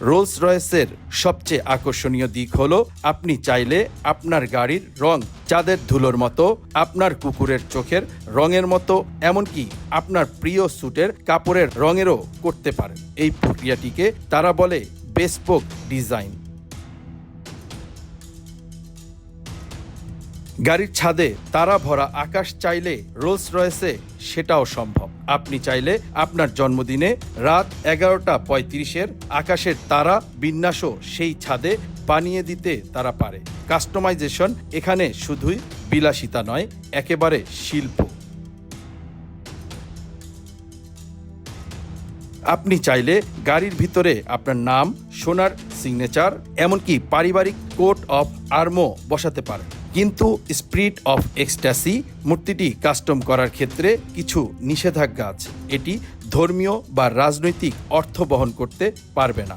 Rolle's রয়েসের সবচেয়ে আকর্ষণীয় দিক হল, আপনি চাইলে আপনার গাড়ির রং চাঁদের ধুলোর মতো, আপনার কুকুরের চোখের রঙের মতো, এমনকি আপনার প্রিয় স্যুটের কাপড়ের রঙেরও করতে পারেন। এই প্রক্রিয়াটিকে তারা বলে বেসপোক ডিজাইন গাড়ির ছাদে তারা ভরা আকাশ চাইলে রোলস রয়েছে সেটাও সম্ভব। আপনি চাইলে আপনার জন্মদিনে রাত এগারোটা পঁয়ত্রিশের আকাশের তারা বিন্যাসও সেই ছাদে বানিয়ে দিতে তারা পারে। কাস্টমাইজেশন এখানে শুধুই বিলাসিতা নয়, একেবারে শিল্প। আপনি চাইলে গাড়ির ভিতরে আপনার নাম, সোনার সিগনেচার, এমনকি পারিবারিক কোট অফ আর্মও বসাতে পারেন। কিন্তু স্পিরিট অফ এক্সটাসি মূর্তিটি কাস্টম করার ক্ষেত্রে কিছু নিষেধাজ্ঞা আছে। এটি ধর্মীয় বা রাজনৈতিক অর্থ বহন করতে পারবে না।